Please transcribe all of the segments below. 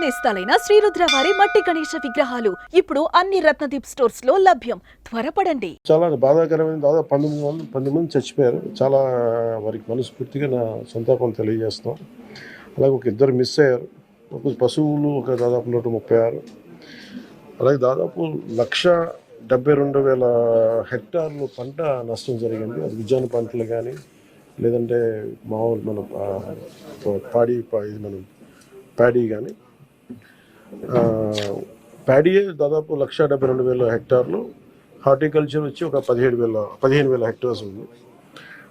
నేస్తాలైన శ్రీరుద్ర వారి మట్టి గణేష విగ్రహాలు ఇప్పుడు అన్ని రత్నదీప్ స్టోర్స్లో లభ్యం. త్వరపడండి. చాలా బాధాకరమైన దాదాపు పంతొమ్మిది మంది పంతొమ్మిది మంది చచ్చిపోయారు. చాలా వారికి మనస్ఫూర్తిగా నా సంతాపం తెలియజేస్తాం అలాగే ఒక ఇద్దరు మిస్ అయ్యారు. ఒక పశువులు ఒక దాదాపు నూట ముప్పై ఆరు. అలాగే దాదాపు లక్ష డెబ్బై రెండు వేల హెక్టార్లు పంట నష్టం జరిగింది. అది ఉద్యాన పంటలు కానీ లేదంటే మామూలు మన పాడి పా- ఇది మనం ప్యాడీ కానీ ప్యాడీయే దాదాపు లక్ష డెబ్బై రెండు వేల హెక్టార్లు. హార్టికల్చర్ వచ్చి ఒక పదిహేడు వేల పదిహేను వేల హెక్టార్స్ ఉంది.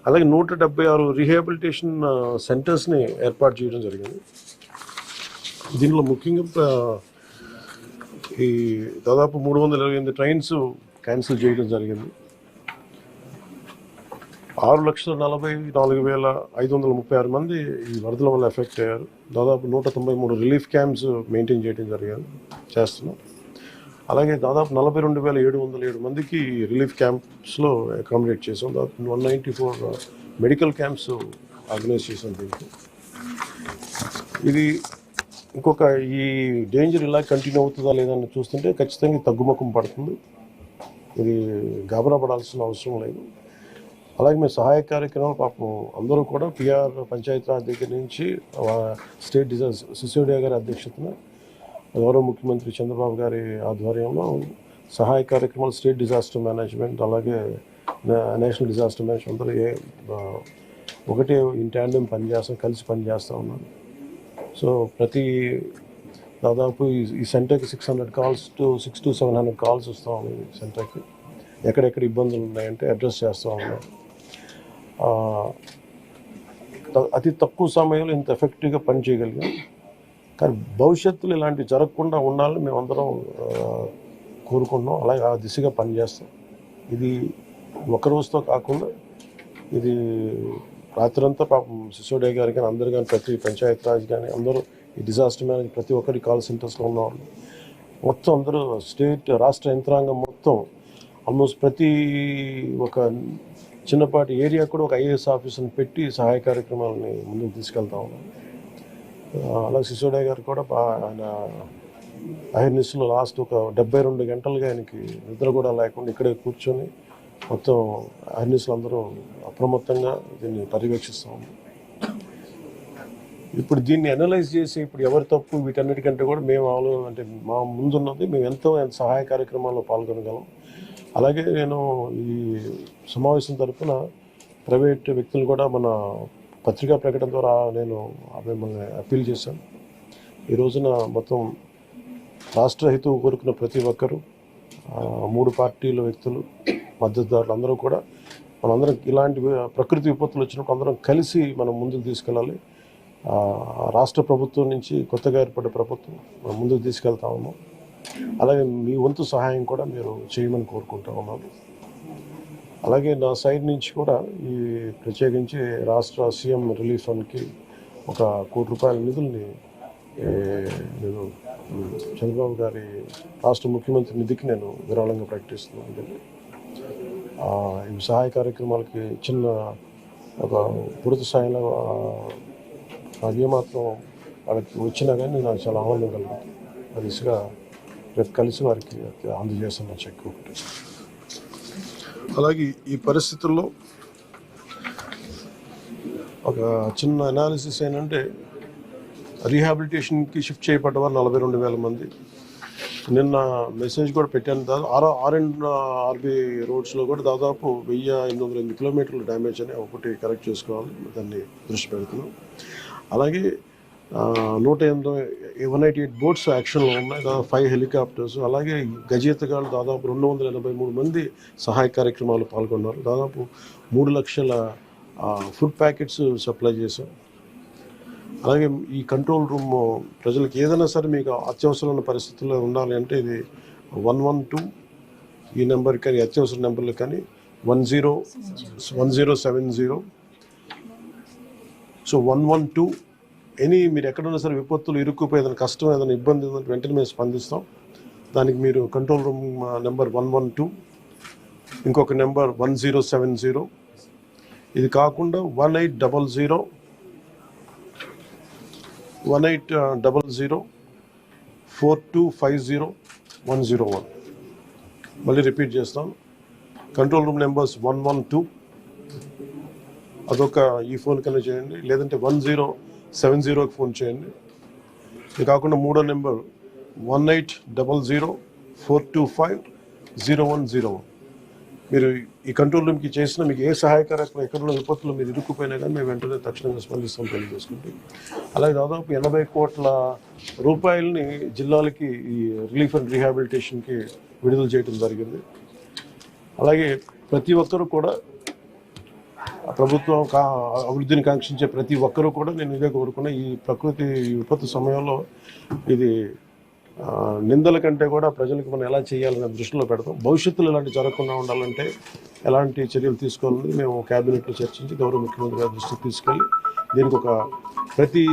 అలాగే నూట డెబ్బై ఆరు రీహాబిలిటేషన్ సెంటర్స్ని ఏర్పాటు చేయడం జరిగింది. దీనిలో ముఖ్యంగా ఈ దాదాపు మూడు వందల ఇరవై ఎనిమిది ట్రైన్స్ క్యాన్సిల్ చేయడం జరిగింది. ఆరు లక్షల నలభై నాలుగు వేల ఐదు వందల ముప్పై ఆరు మంది ఈ వరదల వల్ల ఎఫెక్ట్ అయ్యారు. దాదాపు నూట తొంభై మూడు రిలీఫ్ క్యాంప్స్ మెయింటైన్ చేయడం జరిగింది చేస్తున్నాం. అలాగే దాదాపు నలభై రెండు వేల ఏడు వందల ఏడు మందికి రిలీఫ్ క్యాంప్స్లో అకామిడేట్ చేసాం దాదాపు one ninety four medical camps organise చేసాం దీనికి. ఇది ఇంకొక ఈ డేంజర్ ఇలా కంటిన్యూ అవుతుందా లేదా అని చూస్తుంటే ఖచ్చితంగా తగ్గుముఖం పడుతుంది. ఇది గాబరా పడాల్సిన అవసరం లేదు. అలాగే మేము సహాయ కార్యక్రమాలు పాపం అందరూ కూడా పిఆర్ పంచాయతీరాజ్ దగ్గర నుంచి స్టేట్ డిజైన్ సిసోడియా గారి అధ్యక్షతన గౌరవ ముఖ్యమంత్రి చంద్రబాబు గారి ఆధ్వర్యంలో సహాయ కార్యక్రమాలు స్టేట్ డిజాస్టర్ మేనేజ్మెంట్ అలాగే నేషనల్ డిజాస్టర్ మేనేజ్మెంట్ అందరూ ఏ ఒకటే ఇన్ ట్యాండమ్ పనిచేస్తాం కలిసి పనిచేస్తూ ఉన్నాం. సో ప్రతి దాదాపు ఈ- సెంటర్కి six hundred calls to six to seven hundred calls వస్తూ ఉన్నాయి సెంటర్కి. ఎక్కడెక్కడ ఇబ్బందులు ఉన్నాయంటే అడ్రస్ చేస్తూ ఉన్నాం. అతి తక్కువ సమయంలో ఇంత ఎఫెక్టివ్గా పనిచేయగలిగాం కానీ భవిష్యత్తులో ఇలాంటివి జరగకుండా ఉండాలని మేమందరం ఆ, కోరుకుంటున్నాం. అలాగే ఆ దిశగా పనిచేస్తాం. ఇది ఒక రోజుతో కాకుండా ఇది రాత్రంతా పాపం సిసోడే గారు కానీ అందరు కానీ ప్రతి పంచాయత్ రాజ్ కానీ అందరూ ఈ డిజాస్టర్ మేనేజ్ ప్రతి ఒక్కరి కాల్ సెంటర్స్లో ఉన్నవాళ్ళు. మొత్తం అందరూ స్టేట్ రాష్ట్ర యంత్రాంగం మొత్తం ఆల్మోస్ట్ ప్రతి ఒక చిన్నపాటి ఏరియా కూడా ఒక ఐఏఎస్ ఆఫీసర్ని పెట్టి సహాయ కార్యక్రమాలని ముందుకు తీసుకెళ్తా ఉన్నాం. అలాగే సిసోడే గారు కూడా ఆయన అహిర్నిస్లో లాస్ట్ ఒక డెబ్బై రెండు గంటలుగా ఆయనకి నిద్ర కూడా లేకుండా ఇక్కడే కూర్చొని మొత్తం అహిర్నిస్లు అందరూ అప్రమత్తంగా దీన్ని పర్యవేక్షిస్తూ ఉన్నాం. ఇప్పుడు దీన్ని అనలైజ్ చేసి ఇప్పుడు ఎవరి తప్పు వీటన్నిటికంటే కూడా మేము ఆలో అంటే మా ముందున్నది మేము ఎంతో సహాయ కార్యక్రమాల్లో పాల్గొనగలం. అలాగే నేను ఈ సమావేశం తరఫున ప్రైవేట్ వ్యక్తులు కూడా మన పత్రికా ప్రకటన ద్వారా నేను మిమ్మల్ని అప్పీల్ చేశాను. ఈ రోజున మొత్తం రాష్ట్ర హితవు కోరుకున్న ప్రతి ఒక్కరూ మూడు పార్టీల వ్యక్తులు మద్దతుదారులు అందరూ కూడా మనందరం ఇలాంటి ప్రకృతి విపత్తులు వచ్చినప్పుడు అందరం కలిసి మనం ముందుకు తీసుకెళ్ళాలి. రాష్ట్ర ప్రభుత్వం నుంచి కొత్తగా ఏర్పడ్డ ప్రభుత్వం మనం ముందుకు తీసుకెళ్తా ఉన్నాం. అలాగే మీ వంతు సహాయం కూడా మీరు చేయమని కోరుకుంటా ఉన్నాను. అలాగే నా సైడ్ నుంచి కూడా ఈ ప్రత్యేకించి రాష్ట్ర సీఎం రిలీఫ్ ఫండ్కి ఒక కోటి రూపాయల నిధుల్ని నేను చంద్రబాబు గారి రాష్ట్ర ముఖ్యమంత్రి నిధికి నేను విరాళంగా ప్రకటిస్తున్నాను. ఈ సహాయ కార్యక్రమాలకి చిన్న ఒక పూర్తి స్థాయిలో ఏమాత్రం వాళ్ళకి వచ్చినా కానీ నాకు చాలా ఆనందం కలుగుతుంది. అది దిశగా రేపు కలిసి వారికి అందజేస్తున్న చెక్ ఒకటి అలాగే ఈ పరిస్థితుల్లో ఒక చిన్న అనాలిసిస్ ఏంటంటే రీహాబిలిటేషన్కి షిఫ్ట్ చేయబడ్డ వారు నలభై రెండు వేల మంది. నిన్న మెసేజ్ కూడా పెట్టాను. దాదాపు ఆర్ ఆర్ అండ్ ఆర్బీ రోడ్స్లో కూడా దాదాపు వెయ్యి ఎనిమిది వందల ఎనిమిది కిలోమీటర్లు డ్యామేజ్ అని ఒకటి కరెక్ట్ చేసుకోవాలి. దాన్ని దృష్టి పెడుతున్నాం. అలాగే నూట ఎనిమిది వన్ ఎయిటీ ఎయిట్ బోట్స్ యాక్షన్లో ఉన్నాయి. దాదాపు ఫైవ్ హెలికాప్టర్స్. అలాగే గజేతగాళ్ళు దాదాపు రెండు వందల ఎనభై మూడు మంది సహాయ కార్యక్రమాలు పాల్గొన్నారు. దాదాపు మూడు లక్షల ఫుడ్ ప్యాకెట్స్ సప్లై చేశాం. అలాగే ఈ కంట్రోల్ రూమ్ ప్రజలకు ఏదైనా సరే మీకు అత్యవసరమైన పరిస్థితుల్లో ఉండాలి అంటే ఇది వన్ వన్ టూ ఈ నెంబర్ కానీ అత్యవసర నెంబర్లు కానీ one zero one zero seven zero. So one one two any మీరు ఎక్కడున్నా సరే విపత్తులు ఇరుక్కుపోయి ఏదైనా కష్టం ఏదైనా ఇబ్బంది ఉందంటే వెంటనే మేము స్పందిస్తాం. దానికి మీరు control room number one one two ఇంకొక number one zero seven zero. ఇది కాకుండా one eight double zero one eight double zero four two five zero one zero one. మళ్ళీ రిపీట్ చేస్తాను control room numbers one one two. అదొక ఈ phone కన్నా చేయండి. లేదంటే వన్ జీరో సెవెన్ జీరోకి ఫోన్ చేయండి. ఇది కాకుండా మూడో number one eight double zero four two five zero one zero one. మీరు ఈ కంట్రోల్ రూమ్కి చేసిన మీకు ఏ సహాయకరమైన ఎక్కడున్న విపత్తులు మీరు ఇరుక్కుపోయినా కానీ మేము వెంటనే తక్షణంగా స్పందిస్తాం తెలియజేసుకుంటే. అలాగే దాదాపు ఎనభై కోట్ల రూపాయలని జిల్లాలకి ఈ రిలీఫ్ అండ్ రీహాబిలిటేషన్కి విడుదల చేయడం జరిగింది. అలాగే ప్రతి ఒక్కరూ కూడా ప్రభుత్వం కా అభివృద్ధిని కాంక్షించే ప్రతి ఒక్కరూ కూడా నేను ఇదే కోరుకున్నా ఈ ప్రకృతి విపత్తు సమయంలో ఇది నిందల కంటే కూడా ప్రజలకు మనం ఎలా చేయాలనే దృష్టిలో పెడతాం. భవిష్యత్తులో ఇలాంటి జరగకుండా ఉండాలంటే ఎలాంటి చర్యలు తీసుకోవాలని మేము క్యాబినెట్లో చర్చించి గౌరవ ముఖ్యమంత్రి గారి దృష్టికి తీసుకెళ్ళి దీనికి ఒక ప్రతి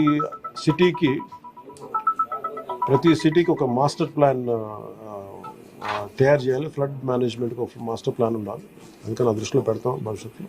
సిటీకి ప్రతి సిటీకి ఒక మాస్టర్ ప్లాన్ తయారు చేయాలి. ఫ్లడ్ మేనేజ్మెంట్కి ఒక మాస్టర్ ప్లాన్ ఉండాలి. అందుకని నా దృష్టిలో పెడతాం భవిష్యత్తులో.